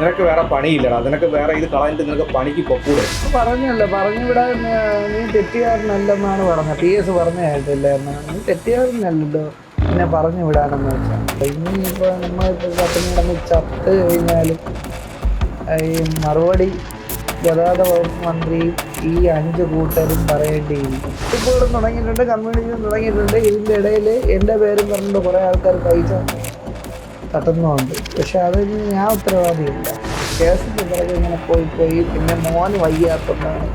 നിനക്ക് വേറെ പണിയില്ലടാ. നിനക്ക് വേറെ ഇത് കളഞ്ഞിട്ട് നിനക്ക് പണിക്ക് പൊക്കൂടെ. പറഞ്ഞല്ലോ പറഞ്ഞു വിടാൻ നീ തെറ്റുകാരനല്ലെന്നാണ് പറഞ്ഞത്. പി എസ് പറഞ്ഞ കേട്ടില്ലായിരുന്നു. നീ തെറ്റുകാരനല്ലല്ലോ പിന്നെ പറഞ്ഞു വിടാനെന്ന് വെച്ചാൽ ഇനിയിപ്പോൾ നമ്മളിപ്പോൾ പട്ടിണി കിടന്ന് ചത്ത് കഴിഞ്ഞാലും ഈ മറുപടി ഗതാഗത വകുപ്പ് മന്ത്രി ഈ അഞ്ച് കൂട്ടരും പറയേണ്ടി ഇവിടെ തുടങ്ങിയിട്ടുണ്ട് കമ്മ്യൂണിറ്റി തുടങ്ങിയിട്ടുണ്ട്. ഇതിന്റെ ഇടയിൽ എന്റെ പേരും പറഞ്ഞിട്ട് കുറേ ആൾക്കാർ പൈസ തട്ടുന്നുണ്ട്. പക്ഷെ അതിന് ഞാൻ ഉത്തരവാദിയില്ല. കേസിന്റെ പിറകെ ഇങ്ങനെ പോയി പോയി പിന്നെ മോൻ വയ്യാത്തതാണ്.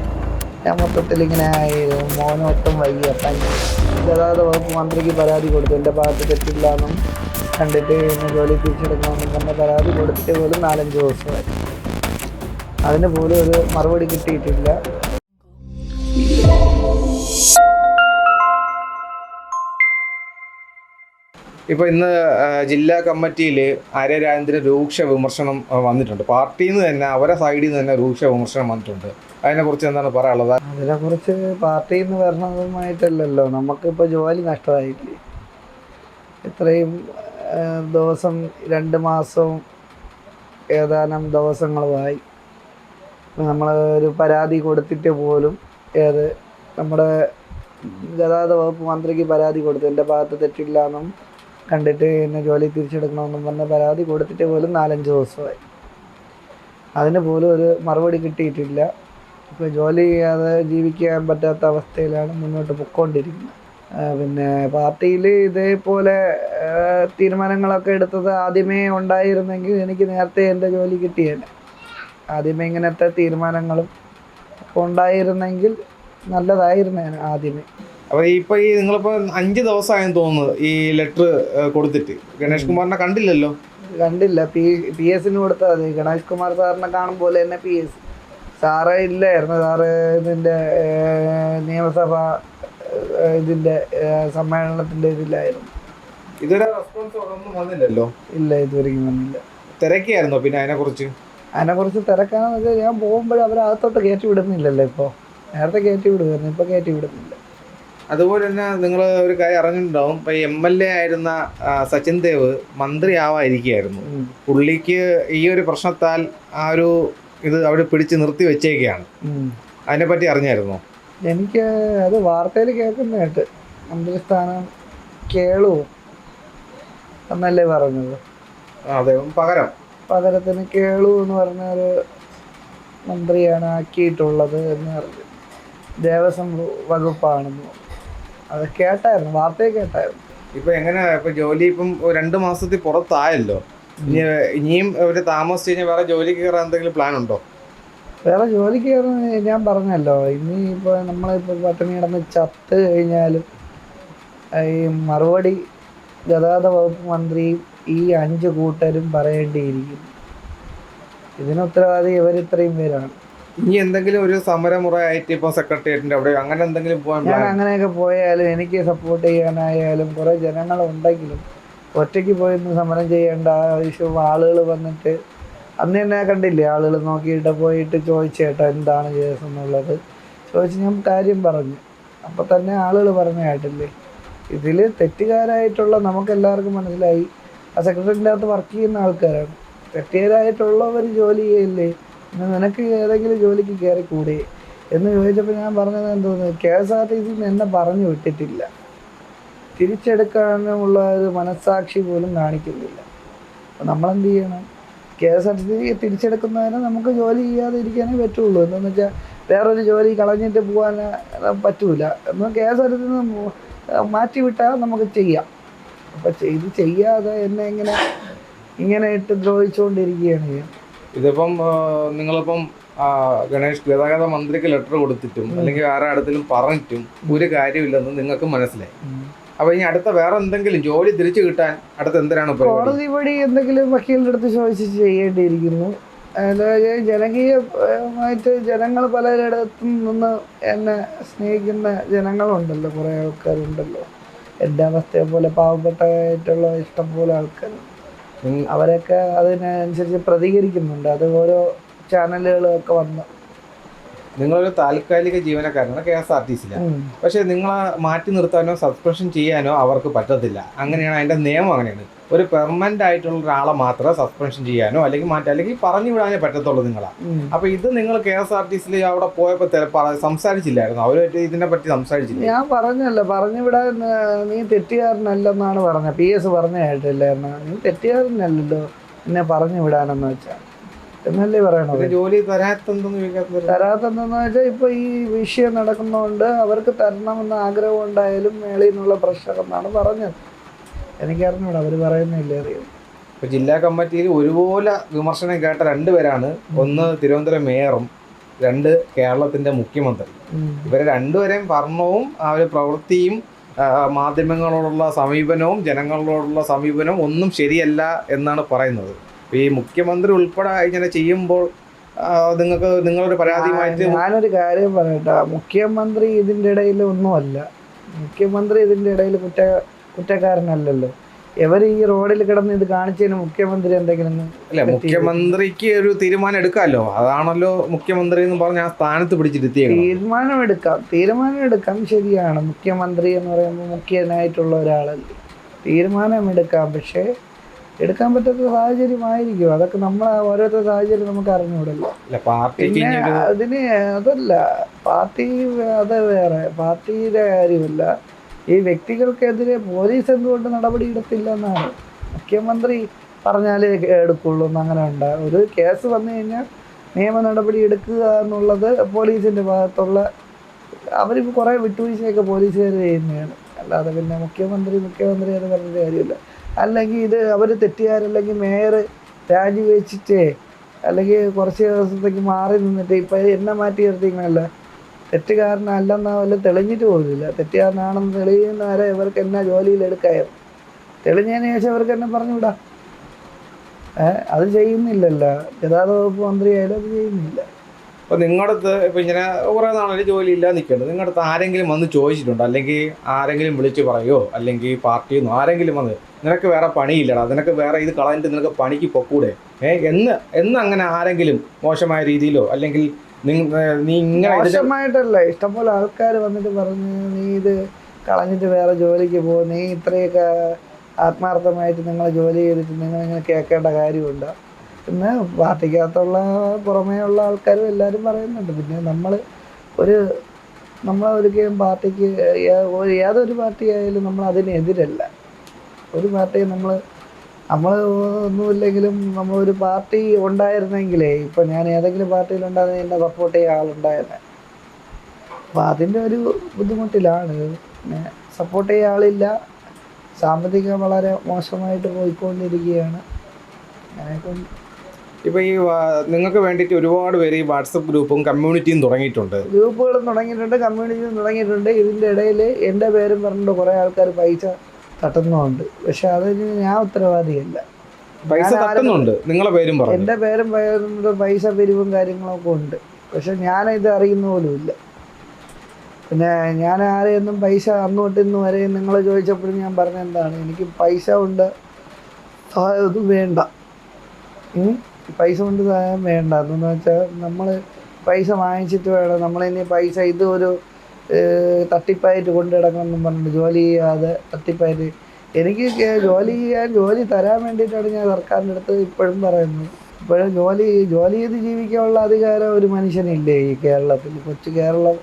ഞാൻ മൊത്തത്തിൽ ഇങ്ങനെ ആയിരുന്നു. മോന് ഒട്ടും വയ്യാത്ത ഗതാഗത വകുപ്പ് മന്ത്രിക്ക് പരാതി കൊടുത്തു. എന്റെ ഭാഗത്ത് തെറ്റില്ല എന്നും കണ്ടിട്ട് എന്നെ ജോലി തിരിച്ചെടുക്കണമെന്നും പറഞ്ഞ പരാതി കൊടുത്തിട്ട് പോലും നാലഞ്ച് ദിവസമായി. അതിന് പോലും ഒരു മറുപടി കിട്ടിയിട്ടില്ല. ഇപ്പൊ ഇന്ന് ജില്ലാ കമ്മിറ്റിയിൽ ആര്യ രാജേന്ദ്രന് രൂക്ഷ വിമർശനം വന്നിട്ടുണ്ട്. പാർട്ടിയിൽ നിന്ന് തന്നെ അവരെ സൈഡിൽ നിന്ന് തന്നെ രൂക്ഷ വിമർശനം വന്നിട്ടുണ്ട്. അതിനെക്കുറിച്ച് എന്താണ് പറയാനുള്ളത്? അതിനെക്കുറിച്ച് പാർട്ടിയിൽ നിന്ന് വരണതുമായിട്ടല്ലല്ലോ. നമുക്കിപ്പോൾ ജോലി നഷ്ടമായില്ലേ? ഇത്രയും ദിവസം രണ്ട് മാസവും ഏതാനും ദിവസങ്ങളുമായി നമ്മൾ ഒരു പരാതി കൊടുത്തിട്ട് പോലും ഏത് നമ്മുടെ ഗതാഗത വകുപ്പ് മന്ത്രിക്ക് പരാതി കൊടുത്തു. എന്റെ ഭാഗത്ത് തെറ്റില്ല എന്നും കണ്ടിട്ട് എന്നെ ജോലി തിരിച്ചെടുക്കണമെന്നും പറഞ്ഞ പരാതി കൊടുത്തിട്ട് പോലും നാലഞ്ച് ദിവസമായി. അതിന് പോലും ഒരു മറുപടി കിട്ടിയിട്ടില്ല. ഇപ്പോൾ ജോലി ചെയ്യാതെ ജീവിക്കാൻ പറ്റാത്ത അവസ്ഥയിലാണ് മുന്നോട്ട് പൊയ്ക്കൊണ്ടിരിക്കുന്നത് പിന്നെ പാർട്ടിയിൽ ഇതേപോലെ തീരുമാനങ്ങളൊക്കെ എടുത്തത് ആദ്യമേ ഉണ്ടായിരുന്നെങ്കിൽ എനിക്ക് നേരത്തെ എന്റെ ജോലി കിട്ടിയേനെ. ആദ്യമേ ഇങ്ങനത്തെ തീരുമാനങ്ങളും ഉണ്ടായിരുന്നെങ്കിൽ നല്ലതായിരുന്നേനെ ആദ്യമേ. അപ്പൊ ഇപ്പൊ ഈ നിങ്ങളിപ്പോ അഞ്ച് ദിവസമായെന്ന് തോന്നുന്നു ഈ ലെറ്റർ കൊടുത്തിട്ട്. ഗണേഷ് കുമാറിനെ കണ്ടില്ലല്ലോ? കണ്ടില്ല. പി പി എസിന് കൊടുത്താൽ മതി. ഗണേഷ് കുമാർ സാറിനെ കാണും പോലെ തന്നെ പി എസ്. സാറ് ഇല്ലായിരുന്നു. സാറ് ഇതിന്റെ നിയമസഭ ഇതിന്റെ സമ്മേളനത്തിന്റെ സമ്മേളനത്തിന്റെ ഇതിലായിരുന്നു. ഇതുവരെ റെസ്പോൺസ് ഒന്നും വന്നില്ലല്ലോ? ഇല്ല ഇതുവരെയും വന്നില്ല. തിരക്കിയായിരുന്നോ പിന്നെ അതിനെ കുറിച്ച് അതിനെക്കുറിച്ച് തിരക്കാന്ന് വെച്ചാൽ ഞാൻ പോകുമ്പോഴും അവരകത്തോട്ട് കയറ്റി വിടുന്നില്ലല്ലോ ഇപ്പോ. നേരത്തെ കയറ്റി വിടുമായിരുന്നു ഇപ്പോൾ കയറ്റി വിടുന്നില്ല. അതുപോലെ തന്നെ നിങ്ങൾ ഒരു കാര്യം അറിഞ്ഞിട്ടുണ്ടാവും. ഇപ്പൊ എം എൽ എ ആയിരുന്ന സച്ചിൻ ദേവ് മന്ത്രി ആവാതിരിക്കുകയായിരുന്നു. പുള്ളിക്ക് ഈ ഒരു പ്രശ്നത്താൽ ആ ഒരു ഇത് അവിടെ പിടിച്ച് നിർത്തി വെച്ചേക്കാണ്. അതിനെ പറ്റി അറിഞ്ഞായിരുന്നു? എനിക്ക് അത് വാർത്തയിൽ കേൾക്കുന്നതായിട്ട് മന്ത്രിസ്ഥാനം കേളു എന്നല്ലേ പറഞ്ഞത്. അതെ. പകരം. പകരത്തിന് കേളു എന്ന് പറഞ്ഞ ഒരു മന്ത്രിയാണ് ആക്കിയിട്ടുള്ളത് എന്ന് പറഞ്ഞു ദേവസ്വം വകുപ്പാണെന്ന്. അത് കേട്ടായിരുന്നു വാർത്തയെ കേട്ടായിരുന്നു. ഇപ്പൊ എങ്ങനെ ഇപ്പൊ ജോലി ഇപ്പം രണ്ടു മാസത്തിൽ പുറത്തായല്ലോ. ഇനി ഇനിയും ഒരു താമസിച്ച് കഴിഞ്ഞാൽ വേറെ ജോലിക്ക് കയറാൻ എന്തെങ്കിലും പ്ലാൻ ഉണ്ടോ? വേറെ ജോലിക്ക് കയറുന്ന ഞാൻ പറഞ്ഞല്ലോ. ഇനി ഇപ്പോൾ നമ്മളിപ്പോൾ പട്ടിണി കിടന്ന് ചത്ത് കഴിഞ്ഞാലും ഈ മറുപടി ഗതാഗത വകുപ്പ് മന്ത്രിയും ഈ അഞ്ച് കൂട്ടരും പറയേണ്ടിയിരിക്കും ഇതിന് ഉത്തരവാദി ഇവർ ഇത്രയും പേരാണ്. ഇനി എന്തെങ്കിലും ഒരു സമരമുറ ആയിട്ട് ഇപ്പൊ സെക്രട്ടേറിയറ്റിന്റെ അവിടെ അങ്ങനെ എന്തെങ്കിലും പോകാൻ ഞാൻ അങ്ങനെയൊക്കെ പോയാലും എനിക്ക് സപ്പോർട്ട് ചെയ്യാനായാലും കുറേ ജനങ്ങളുണ്ടെങ്കിലും ഒറ്റയ്ക്ക് പോയി സമരം ചെയ്യേണ്ട ആവശ്യം ആളുകൾ വന്നിട്ട് അന്ന് തന്നെ കണ്ടില്ലേ? ആളുകൾ നോക്കിയിട്ട് പോയിട്ട് ചോദിച്ചേട്ടാ എന്താണ് കേസ് എന്നുള്ളത്. ചോദിച്ച് ഞാൻ കാര്യം പറഞ്ഞു. അപ്പം തന്നെ ആളുകൾ പറഞ്ഞു കേട്ടില്ലേ? ഇതിൽ തെറ്റുകാരായിട്ടുള്ള നമുക്കെല്ലാവർക്കും മനസ്സിലായി. ആ സെക്രട്ടറിന്റെ അകത്ത് വർക്ക് ചെയ്യുന്ന ആൾക്കാരാണ്. തെറ്റുകാരായിട്ടുള്ളവർ ജോലി ചെയ്യില്ലേ? നിനക്ക് ഏതെങ്കിലും ജോലിക്ക് കയറി കൂടി? എന്ന് ചോദിച്ചപ്പോൾ ഞാൻ പറഞ്ഞത് എന്തോന്ന്? K S R T C എന്നെ പറഞ്ഞു വിട്ടിട്ടില്ല. തിരിച്ചെടുക്കാനുമുള്ള ഒരു മനസ്സാക്ഷി പോലും കാണിക്കുന്നില്ല. അപ്പോൾ നമ്മളെന്ത് ചെയ്യണം? K S R T C തിരിച്ചെടുക്കുന്നതിന് നമുക്ക് ജോലി ചെയ്യാതെ ഇരിക്കാനേ പറ്റുള്ളൂ. എന്താണെന്ന് വെച്ചാൽ വേറൊരു ജോലി കളഞ്ഞിട്ട് പോകാൻ പറ്റൂല. എന്ന് K S R T C മാറ്റി വിട്ടാൽ നമുക്ക് ചെയ്യാം. അപ്പോൾ ഇത് ചെയ്യാതെ എന്നെ ഇങ്ങനെ ഇങ്ങനെ ഇട്ട് ദ്രോഹിച്ചുകൊണ്ടിരിക്കുകയാണ് ഞാൻ. ഇതിപ്പം നിങ്ങളിപ്പം ഗണേഷ് ഗതാഗത മന്ത്രിക്ക് ലെറ്റർ കൊടുത്തിട്ടും അല്ലെങ്കിൽ വേറെ അടുത്തിലും പറഞ്ഞിട്ടും ഒരു കാര്യമില്ലെന്ന് നിങ്ങൾക്ക് മനസ്സിലായി. അപ്പൊ ഇനി അടുത്ത വേറെ എന്തെങ്കിലും ജോലി തിരിച്ചു കിട്ടാൻ അടുത്ത എന്തിനാണ് കോടതി വഴി എന്തെങ്കിലും വക്കീലിന്റെ അടുത്ത് ചോദിച്ച് ചെയ്യേണ്ടിയിരിക്കുന്നു. ജനകീയമായിട്ട് ജനങ്ങൾ പലരിടത്തും നിന്ന് എന്നെ സ്നേഹിക്കുന്ന ജനങ്ങളുണ്ടല്ലോ കുറേ ആൾക്കാരുണ്ടല്ലോ. എന്റെ അവസ്ഥയെ പോലെ പാവപ്പെട്ടതായിട്ടുള്ള ഇഷ്ടം പോലെ ആൾക്കാർ നിങ്ങ- അവരൊക്കെ അതിനനുസരിച്ച് പ്രതികരിക്കുന്നുണ്ട്. അത് ഓരോ ചാനലുകളൊക്കെ വന്ന് നിങ്ങളൊരു താൽക്കാലിക ജീവനക്കാരനാണ് കെ എസ് ആർ ടി സിയിലെ പക്ഷെ നിങ്ങളെ മാറ്റി നിർത്താനോ സസ്പെൻഷൻ ചെയ്യാനോ അവർക്ക് പറ്റത്തില്ല. അങ്ങനെയാണ് അതിന്റെ നിയമം അങ്ങനെയാണ്. ഒരു പെർമനന്റ് ആയിട്ടുള്ള ഒരാളെ മാത്രമേ സസ്പെൻഷൻ ചെയ്യാനോ അല്ലെങ്കിൽ മാറ്റാൻ അല്ലെങ്കിൽ പറഞ്ഞു വിടാനേ പറ്റത്തുള്ളൂ നിങ്ങളാ. അപ്പോൾ അപ്പൊ ഇത് നിങ്ങൾ കെ എസ് ആർ ടി സിയിൽ അവിടെ പോയപ്പോ തെ- സംസാരിച്ചില്ലായിരുന്നു. അവരുമായിട്ട് ഇതിനെ പറ്റി സംസാരിച്ചില്ല. ഞാൻ പറഞ്ഞല്ലോ പറഞ്ഞു വിടാൻ നീ തെറ്റുകാരനല്ലെന്നാണ് പറഞ്ഞത്. പി എസ് പറഞ്ഞ കേട്ടില്ലായിരുന്നു. നീ തെറ്റുകാരനല്ലല്ലോ. എന്നെ പറഞ്ഞു വിടാനെന്ന് വെച്ചാൽ എന്നല്ലേ പറയണത്? ജോലി തരാത്തെന്തെന്ന് വെച്ചാൽ ഇപ്പൊ ഈ വിഷയം നടക്കുന്നതുകൊണ്ട് അവർക്ക് തരണമെന്ന് ആഗ്രഹം ഉണ്ടായാലും മേളയിൽ നിന്നുള്ള പ്രഷർ എന്നാണ് പറഞ്ഞത്. എനിക്കറിഞ്ഞൂടാ അവർ പറയുന്നില്ല അറിയാം? ഇപ്പൊ ജില്ലാ കമ്മിറ്റിയിൽ ഒരുപോലെ വിമർശനം കേട്ട രണ്ടുപേരാണ് ഒന്ന് തിരുവനന്തപുരം മേയറും രണ്ട് കേരളത്തിന്റെ മുഖ്യമന്ത്രി ഇവരെ രണ്ടുപേരെയും ഭരണവും ആ ഒരു പ്രവൃത്തിയും മാധ്യമങ്ങളോടുള്ള സമീപനവും ജനങ്ങളോടുള്ള സമീപനവും ഒന്നും ശരിയല്ല എന്നാണ് പറയുന്നത്. ഈ മുഖ്യമന്ത്രി ഉൾപ്പെടെ ഇങ്ങനെ ചെയ്യുമ്പോൾ നിങ്ങൾക്ക് നിങ്ങളൊരു പരാതിയുമായിട്ട് ഞാനൊരു കാര്യം പറയട്ടെ മുഖ്യമന്ത്രി ഇതിന്റെ ഇടയിൽ ഒന്നുമല്ല. മുഖ്യമന്ത്രി ഇതിന്റെ ഇടയിൽ കുറ്റ കുറ്റക്കാരനല്ലല്ലോ. ഇവർ ഈ റോഡിൽ കിടന്ന് ഇത് കാണിച്ചതിന് മുഖ്യമന്ത്രി എന്തെങ്കിലും അല്ലെ മുഖ്യമന്ത്രിക്ക് ഒരു തീരുമാനം എടുക്കാമല്ലോ. അതാണല്ലോ മുഖ്യമന്ത്രി എന്ന് പറഞ്ഞ ആ തീരുമാനം എടുക്കാം. തീരുമാനം എടുക്കാം ശരിയാണ്. മുഖ്യമന്ത്രി എന്ന് പറയുമ്പോൾ മുഖ്യനായിട്ടുള്ള ഒരാളല്ലേ. തീരുമാനം എടുക്കാം. പക്ഷേ എടുക്കാൻ പറ്റാത്ത സാഹചര്യമായിരിക്കും. അതൊക്കെ നമ്മൾ ഓരോരുത്തരുടെ സാഹചര്യം നമുക്ക് അറിഞ്ഞുകൂടല്ലോ. പിന്നെ അതിന് അതല്ല പാർട്ടി അത് വേറെ. പാർട്ടിയുടെ കാര്യമല്ല. ഈ വ്യക്തികൾക്കെതിരെ പോലീസ് എന്തുകൊണ്ട് നടപടി എടുത്തില്ല എന്നാണ്. മുഖ്യമന്ത്രി പറഞ്ഞാലേ എടുക്കുള്ളൂ എന്ന് അങ്ങനെ ഉണ്ട്. ഒരു കേസ് വന്നു കഴിഞ്ഞാൽ നിയമ നടപടി എടുക്കുക എന്നുള്ളത് പോലീസിന്റെ ഭാഗത്തുള്ള അവർ കുറേ വിട്ടുവീഴ്ചയൊക്കെ പോലീസുകാർ ചെയ്യുന്നതാണ്. അല്ലാതെ പിന്നെ മുഖ്യമന്ത്രി മുഖ്യമന്ത്രി എന്ന് പറഞ്ഞ കാര്യമില്ല. അല്ലെങ്കിൽ ഇത് അവർ തെറ്റിയാരല്ലെങ്കിൽ മേയർ രാജിവെച്ചിട്ടേ അല്ലെങ്കിൽ കുറച്ച് ദിവസത്തേക്ക് മാറി നിന്നിട്ട് ഇപ്പം എന്നെ മാറ്റി നിർത്തിക്കണല്ല തെറ്റുകാരനല്ലെന്നാ വല്ല തെളിഞ്ഞിട്ട് പോലുമില്ല. തെറ്റുകാരനാണെന്ന് തെളിയുന്ന വരെ ഇവർക്ക് എന്നെ ജോലിയിൽ എടുക്കായിരുന്നു തെളിഞ്ഞതിന് ശേഷം ഇവർക്ക് എന്നെ പറഞ്ഞു ഏഹ് അത് ചെയ്യുന്നില്ലല്ലോ. ഗതാഗത വകുപ്പ് മന്ത്രിയായാലും അത് ചെയ്യുന്നില്ല. അപ്പൊ നിങ്ങളുടെ അടുത്ത് ഇപ്പൊ ഇങ്ങനെ കുറെ നാളൊരു ജോലി ഇല്ലാതെ നിൽക്കുന്നുണ്ട് നിങ്ങളുടെ അടുത്ത് ആരെങ്കിലും വന്ന് ചോദിച്ചിട്ടുണ്ടോ? അല്ലെങ്കിൽ ആരെങ്കിലും വിളിച്ച് പറയോ? അല്ലെങ്കിൽ പാർട്ടിയിൽ നിന്നോ? ആരെങ്കിലും വന്ന് നിനക്ക് വേറെ പണിയില്ലടാ. നിനക്ക് വേറെ ഇത് കളഞ്ഞിട്ട് നിനക്ക് പണിക്ക് പൊക്കൂടെ? ഏ എന്ന് എന്ന് അങ്ങനെ ആരെങ്കിലും മോശമായ രീതിയിലോ അല്ലെങ്കിൽ നീ ഇങ്ങനെ മോശമായിട്ടല്ല. ഇഷ്ടംപോലെ ആൾക്കാർ വന്നിട്ട് പറഞ്ഞ് നീ ഇത് കളഞ്ഞിട്ട് വേറെ ജോലിക്ക് പോകും നീ ഇത്രയൊക്കെ ആത്മാർത്ഥമായിട്ട് നിങ്ങൾ ജോലി ചെയ്തിട്ട് നിങ്ങൾ ഇങ്ങനെ കേൾക്കേണ്ട കാര്യമുണ്ട്? പിന്നെ പാർട്ടിക്കകത്തുള്ള പുറമേ ഉള്ള ആൾക്കാരും എല്ലാവരും പറയുന്നുണ്ട്. പിന്നെ നമ്മൾ ഒരു നമ്മളൊരിക്കലും പാർട്ടിക്ക് ഏതൊരു പാർട്ടി ആയാലും നമ്മൾ അതിനെതിരല്ല. ഒരു പാർട്ടിയെ നമ്മൾ നമ്മൾ ഒന്നുമില്ലെങ്കിലും നമ്മളൊരു പാർട്ടി ഉണ്ടായിരുന്നെങ്കിലേ ഇപ്പം ഞാൻ ഏതെങ്കിലും പാർട്ടിയിൽ ഉണ്ടായിരുന്നെങ്കിൽ എന്നെ സപ്പോർട്ട് ചെയ്യാൻ ആളുണ്ടായിരുന്നെ. അപ്പം അതിന്റെ ഒരു ബുദ്ധിമുട്ടിലാണ്. പിന്നെ സപ്പോർട്ട് ചെയ്യാൻ ആളില്ല. സാമ്പത്തികം വളരെ മോശമായിട്ട് പോയിക്കൊണ്ടിരിക്കുകയാണ്. അങ്ങനെയൊക്കെ ഇപ്പൊ ഈ നിങ്ങൾക്ക് വേണ്ടിയിട്ട് ഒരുപാട് പേര് ഈ വാട്സപ്പ് ഗ്രൂപ്പും കമ്മ്യൂണിറ്റിയും തുടങ്ങിയിട്ടുണ്ട്. ഗ്രൂപ്പുകളും തുടങ്ങിയിട്ടുണ്ട് കമ്മ്യൂണിറ്റിയും തുടങ്ങിയിട്ടുണ്ട്. ഇതിന്റെ ഇടയിൽ എന്റെ പേരും പറഞ്ഞിട്ട് കുറേ ആൾക്കാർ പൈസ തട്ടുന്നുണ്ട്. പക്ഷെ അതിന് ഞാൻ ഉത്തരവാദിയല്ല. പൈസ തട്ടുന്നുണ്ട്. നിങ്ങളെ പേരും പറഞ്ഞു. എന്റെ പേരും പറയുന്നത് പൈസ പിരിവും കാര്യങ്ങളൊക്കെ ഉണ്ട്. പക്ഷെ ഞാനിത് അറിയുന്ന പോലും ഇല്ല. പിന്നെ ഞാൻ ആരെയൊന്നും പൈസ അന്നോട്ട് ഇന്ന് വരെ നിങ്ങൾ ചോദിച്ചപ്പോഴും ഞാൻ പറഞ്ഞ എന്താണ്? എനിക്ക് പൈസ ഉണ്ട്. സഹായം വേണ്ട? പൈസ കൊണ്ട് സഹായം വേണ്ട. എന്ന് വെച്ചാൽ നമ്മൾ പൈസ വാങ്ങിച്ചിട്ട് വേണം. നമ്മളിനി പൈസ ഇത് ഒരു തട്ടിപ്പായിട്ട് കൊണ്ടു കിടക്കണമെന്നും പറഞ്ഞിട്ട് ജോലി ചെയ്യാതെ തട്ടിപ്പായിട്ട് എനിക്ക് ജോലി ചെയ്യാൻ ജോലി തരാൻ വേണ്ടിയിട്ടാണ് ഞാൻ സർക്കാരിന്റെ അടുത്ത് ഇപ്പോഴും പറയുന്നത്. ഇപ്പോഴും ജോലി ജോലി ചെയ്ത് ജീവിക്കാനുള്ള അധികാരം ഒരു മനുഷ്യനില്ലേ ഈ കേരളത്തിൽ? കൊച്ചു കേരളം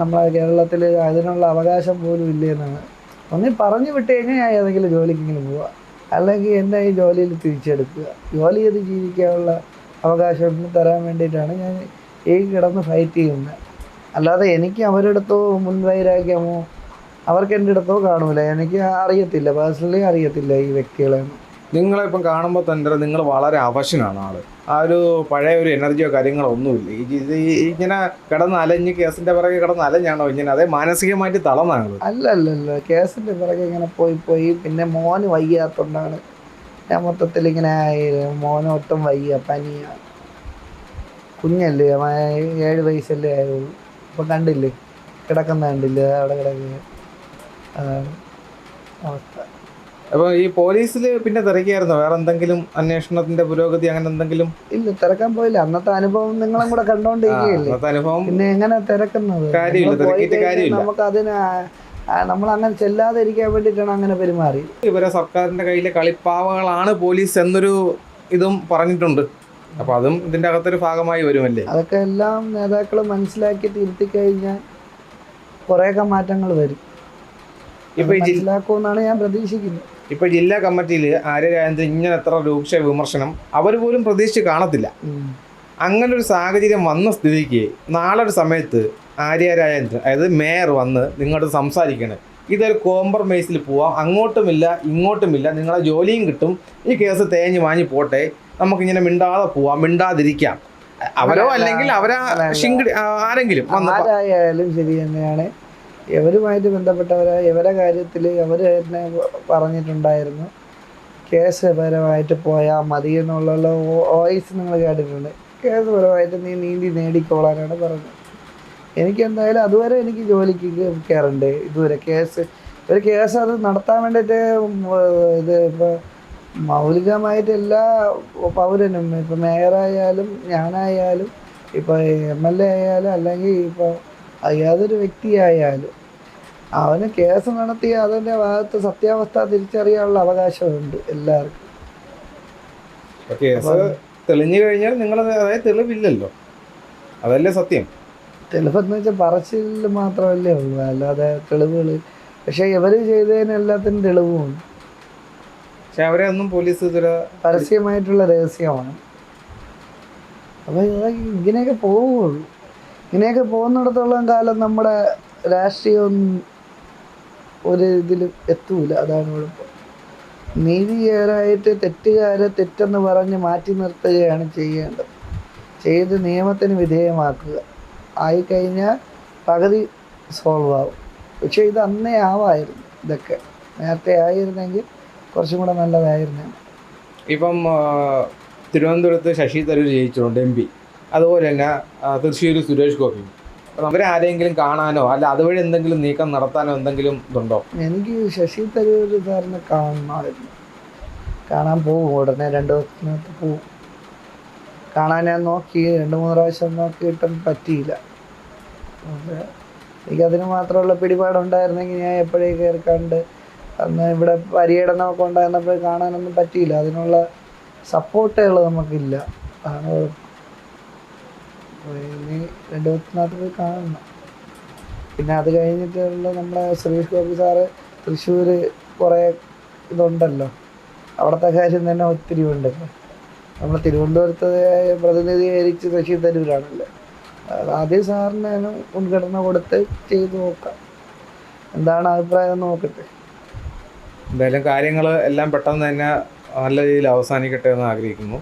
നമ്മളെ കേരളത്തിൽ അതിനുള്ള അവകാശം പോലും ഇല്ലേ എന്നാണ്. ഒന്നി പറഞ്ഞു വിട്ട് കഴിഞ്ഞാൽ ഞാൻ ഏതെങ്കിലും ജോലിക്കെങ്കിലും പോവാം? അല്ലെങ്കിൽ എന്നെ ഈ ജോലിയിൽ തിരിച്ചെടുക്കുക? ജോലി ചെയ്ത് ജീവിക്കാനുള്ള അവകാശം തരാൻ വേണ്ടിയിട്ടാണ് ഞാൻ ഈ കിടന്ന് ഫൈറ്റ് ചെയ്യുന്നത്. അല്ലാതെ എനിക്ക് അവരുടെ അടുത്തോ മുൻവൈരാഗ്യമോ അവർക്ക് എന്റെ അടുത്തോ കാണൂല. എനിക്ക് അറിയത്തില്ല. പേഴ്സണലി അറിയത്തില്ല ഈ വ്യക്തികളെ. നിങ്ങളെ ഇപ്പം കാണുമ്പോൾ തന്നെ നിങ്ങൾ വളരെ അവശനാണ് ആൾ. ആ ഒരു പഴയ ഒരു എനർജിയോ കാര്യങ്ങളോ ഒന്നുമില്ല. ഇത് ഇങ്ങനെ കിടന്ന് അലഞ്ഞ് കേസിന്റെ പിറകെ കിടന്ന് അലഞ്ഞാണോ ഇങ്ങനെ? അതേ മാനസികമായിട്ട് തളർന്നാണ് അല്ല അല്ല അല്ല കേസിന്റെ പിറകെ ഇങ്ങനെ പോയി പോയി പിന്നെ മോന് വയ്യാത്തോണ്ടാണ്. ഞാൻ മൊത്തത്തിൽ ഇങ്ങനെ ആയി. മോന് ഒട്ടും വയ്യ. പനിയ. കുഞ്ഞല്ലേ? ഏഴ് വയസ്സല്ലേ ആയുള്ളൂ. ഇപ്പം കണ്ടില്ലേ? കിടക്കുന്ന കണ്ടില്ലേ? അവിടെ കിടക്കുക അവസ്ഥ. അപ്പൊ ഈ പോലീസിൽ പിന്നെ തിരക്കിയായിരുന്നോ? വേറെ എന്തെങ്കിലും അന്വേഷണത്തിന്റെ പുരോഗതി അങ്ങനെ എന്തെങ്കിലും? ഇല്ല തിരക്കാൻ പോയില്ല. അന്നത്തെ അനുഭവം നിങ്ങളും കൂടെ കണ്ടോണ്ടിരിക്കുന്നത് കണ്ടോണ്ടിരിക്കുകയല്ലേ അന്നത്തെ അനുഭവം പിന്നെ എങ്ങനെ തിരക്കുന്നത്? കാര്യമില്ല, തിരക്കിയിട്ട് കാര്യമില്ല. നമുക്ക് അതിന് നമ്മൾ അങ്ങനെ ചെല്ലാതെ ഇരിക്കാൻ വേണ്ടിയിട്ടാണ് അങ്ങനെ പെരുമാറി. ഇവരെ സർക്കാരിന്റെ കയ്യിലെ കളിപ്പാവകളാണ് പോലീസ് എന്നൊരു ഇതും പറഞ്ഞിട്ടുണ്ട്. അപ്പൊ അതും ഇതിന്റെ അകത്തൊരു ഭാഗമായി വരുമല്ലേ? അതൊക്കെ എല്ലാം നേതാക്കൾ മനസ്സിലാക്കി തിരുത്തി കഴിഞ്ഞാൽ കുറേയൊക്കെ മാറ്റങ്ങൾ വരും. ഇപ്പൊ മനസ്സിലാക്കുമെന്നാണ് ഞാൻ പ്രതീക്ഷിക്കുന്നത്. ഇപ്പൊ ജില്ലാ കമ്മിറ്റിയിൽ ആര്യ രാജേന്ദ്രൻ ഇങ്ങനെ എത്ര രൂക്ഷ വിമർശനം അവർ പോലും പ്രതീക്ഷിച്ച് കാണത്തില്ല. അങ്ങനെ ഒരു സാഹചര്യം വന്ന സ്ഥിതിക്ക് നാളെ ഒരു സമയത്ത് ആര്യ രാജേന്ദ്രൻ അതായത് മേയർ വന്ന് നിങ്ങളോട് സംസാരിക്കണം. ഇതൊരു കോംപ്രമൈസിൽ പോവാം. അങ്ങോട്ടുമില്ല ഇങ്ങോട്ടുമില്ല. നിങ്ങളെ ജോലിയും കിട്ടും. ഈ കേസ് തേഞ്ഞ് വാങ്ങി പോട്ടെ. നമുക്കിങ്ങനെ മിണ്ടാതെ പോവാം മിണ്ടാതിരിക്കാം. അവരോ അല്ലെങ്കിൽ അവരാ ആരെങ്കിലും ആരായാലും ശരി തന്നെയാണ്. ഇവരുമായിട്ട് ബന്ധപ്പെട്ടവരെ? ഇവരെ കാര്യത്തിൽ അവർ തന്നെ പറഞ്ഞിട്ടുണ്ടായിരുന്നു? കേസ് പരമായിട്ട് പോയാൽ മതി എന്നുള്ള വോയിസ് നിങ്ങൾ കേട്ടിട്ടുണ്ട്. കേസ് പരമായിട്ട് നീ നീന്തി നേടിക്കോളാനാണ് പറഞ്ഞത്. എനിക്ക് എന്തായാലും അതുവരെ എനിക്ക് ജോലിക്ക് കയറണ്ടേ ഇതുവരെ കേസ് ഒരു കേസ് അത് നടത്താൻ വേണ്ടിയിട്ട് ഇത് ഇപ്പോൾ മൗലികമായിട്ട് എല്ലാ പൗരനും ഇപ്പോൾ മേയറായാലും ഞാനായാലും ഇപ്പോൾ എം എൽ എ ആയാലും അല്ലെങ്കിൽ ഇപ്പോൾ യാതൊരു വ്യക്തിയായാലും അവന് കേസ് നടത്തി അതിന്റെ ഭാഗത്ത് സത്യാവസ്ഥ തിരിച്ചറിയാനുള്ള അവകാശമുണ്ട് എല്ലാവർക്കും. കേസ് തെളിഞ്ഞു കഴിഞ്ഞാൽ നിങ്ങൾ അതായത് തെളിവില്ലല്ലോ. അതല്ലേ സത്യം. തെളിവെന്ന് വെച്ചാൽ പറച്ചിൽ മാത്രമല്ലേ ഉള്ളൂ. അല്ലാതെ തെളിവുകൾ പക്ഷേ ഇവർ ചെയ്തതിന് എല്ലാത്തിനും തെളിവുമുണ്ട് പക്ഷെ അവരെ ഒന്നും പോലീസ് ഇതുവരെ പരസ്യമായിട്ടുള്ള രഹസ്യമാണ്. അപ്പോൾ ഇതൊക്കെ ഇങ്ങനെയൊക്കെ പോവുള്ളൂ ഇങ്ങനെയൊക്കെ പോകുന്നിടത്തോളം കാലം നമ്മുടെ രാഷ്ട്രീയം ഒരു ഇതിലും എത്തൂല അതാണ് കുഴപ്പം നീതിയേറായിട്ട് തെറ്റുകാരെ തെറ്റെന്ന് പറഞ്ഞ് മാറ്റി നിർത്തുകയാണ് ചെയ്യേണ്ടത്. ചെയ്ത് നിയമത്തിന് വിധേയമാക്കുക. ആയിക്കഴിഞ്ഞാൽ പകുതി സോൾവ് ആവും. പക്ഷേ ഇത് അന്നേ ആവായിരുന്നു ഇതൊക്കെ. നേരത്തെ ആയിരുന്നെങ്കിൽ കുറച്ചും കൂടെ നല്ലതായിരുന്നു. ഇപ്പം തിരുവനന്തപുരത്ത് ശശി തരൂർ ജയിച്ചിട്ടുണ്ട് എം പി. അതുപോലെ തന്നെ തൃശ്ശൂർ സുരേഷ് ഗോപി അപ്പം അവരെ ആരെങ്കിലും കാണാനോ അല്ല അതുവഴി എന്തെങ്കിലും നീക്കം നടത്താനോ എന്തെങ്കിലും ഇതുണ്ടോ? എനിക്ക് ശശി തരൂർ സാറിനെ കാണണമായിരുന്നു കാണാൻ പോകും ഉടനെ രണ്ടു ദിവസത്തിനകത്ത് പോകും. കാണാൻ ഞാൻ നോക്കി രണ്ട് മൂന്ന് പ്രാവശ്യം നോക്കിയിട്ടും പറ്റിയില്ല. എനിക്കതിന് മാത്രമുള്ള പിടിപാടുണ്ടായിരുന്നെങ്കിൽ ഞാൻ എപ്പോഴേ കയറിക്കാണ്ട് അന്ന് ഇവിടെ പര്യടനമൊക്കെ ഉണ്ടായിരുന്നപ്പോൾ കാണാനൊന്നും പറ്റിയില്ല. അതിനുള്ള സപ്പോർട്ടുകൾ നമുക്കില്ല. അതാണ് ഇനി രണ്ട് കാണണം. പിന്നെ അത് കഴിഞ്ഞിട്ടുള്ള നമ്മുടെ സുരേഷ് ഗോപി സാറ് തൃശ്ശൂർ കുറേ ഇതുണ്ടല്ലോ. അവിടുത്തെ കാര്യം തന്നെ ഒത്തിരി ഉണ്ടല്ലോ നമ്മൾ തിരുവനന്തപുരത്തെ പ്രതിനിധീകരിച്ച് ശശി തരൂരാണല്ലോ. ആദ്യം സാറിന് മുൻഗണന കൊടുത്ത് ചെയ്തു നോക്കാം. എന്താണ് അഭിപ്രായം നോക്കട്ടെ. എന്തായാലും കാര്യങ്ങൾ എല്ലാം പെട്ടെന്ന് തന്നെ നല്ല രീതിയിൽ അവസാനിക്കട്ടെ എന്ന് ആഗ്രഹിക്കുന്നു.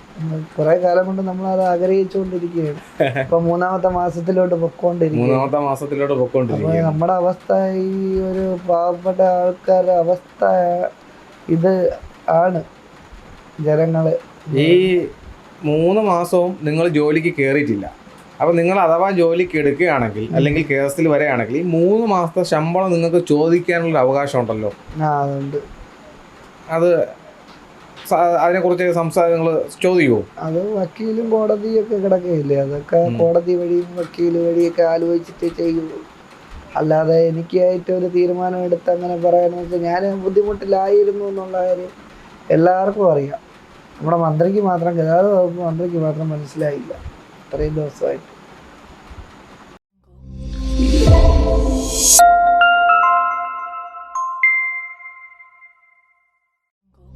കുറെ കാലം കൊണ്ട് നമ്മൾ അത് ആഗ്രഹിച്ചുകൊണ്ടിരിക്കുകയാണ്. ഇപ്പൊ മൂന്നാമത്തെ മാസത്തിലോട്ട് പൊക്കോണ്ടിരിക്കും മൂന്നാമത്തെ മാസത്തിലോട്ട് പൊക്കോണ്ടിരിക്കും നമ്മുടെ അവസ്ഥ ഈ ഒരു പാവപ്പെട്ട ആൾക്കാരുടെ അവസ്ഥ ഇത് ആണ് ജനങ്ങൾ. ഈ മൂന്ന് മാസവും നിങ്ങൾ ജോലിക്ക് കയറിയിട്ടില്ല അപ്പം നിങ്ങൾ അഥവാ ജോലിക്ക് എടുക്കുകയാണെങ്കിൽ അല്ലെങ്കിൽ കേസിൽ വരെയാണെങ്കിൽ ഈ മൂന്ന് മാസത്തെ ശമ്പളം നിങ്ങൾക്ക് ചോദിക്കാനുള്ള അവകാശം ഉണ്ടല്ലോ. അത് അതിനെക്കുറിച്ച് സംസാരങ്ങൾ ചോദിക്കുമോ അത് വക്കീലും കോടതിയൊക്കെ കിടക്കുകയില്ലേ അതൊക്കെ കോടതി വഴിയും വക്കീൽ വഴിയൊക്കെ ആലോചിച്ചിട്ട് ചെയ്യൂ. അല്ലാതെ എനിക്കായിട്ട് ഒരു തീരുമാനം എടുത്ത് അങ്ങനെ പറയാന്ന് വെച്ചാൽ ഞാൻ ബുദ്ധിമുട്ടിലായിരുന്നു എന്നുള്ള കാര്യം എല്ലാവർക്കും അറിയാം. നമ്മുടെ മന്ത്രിക്ക് മാത്രം ഗതാഗത വകുപ്പ് മന്ത്രിക്ക് മാത്രം മനസ്സിലായില്ല. ഇത്രയും ദിവസമായിട്ട്.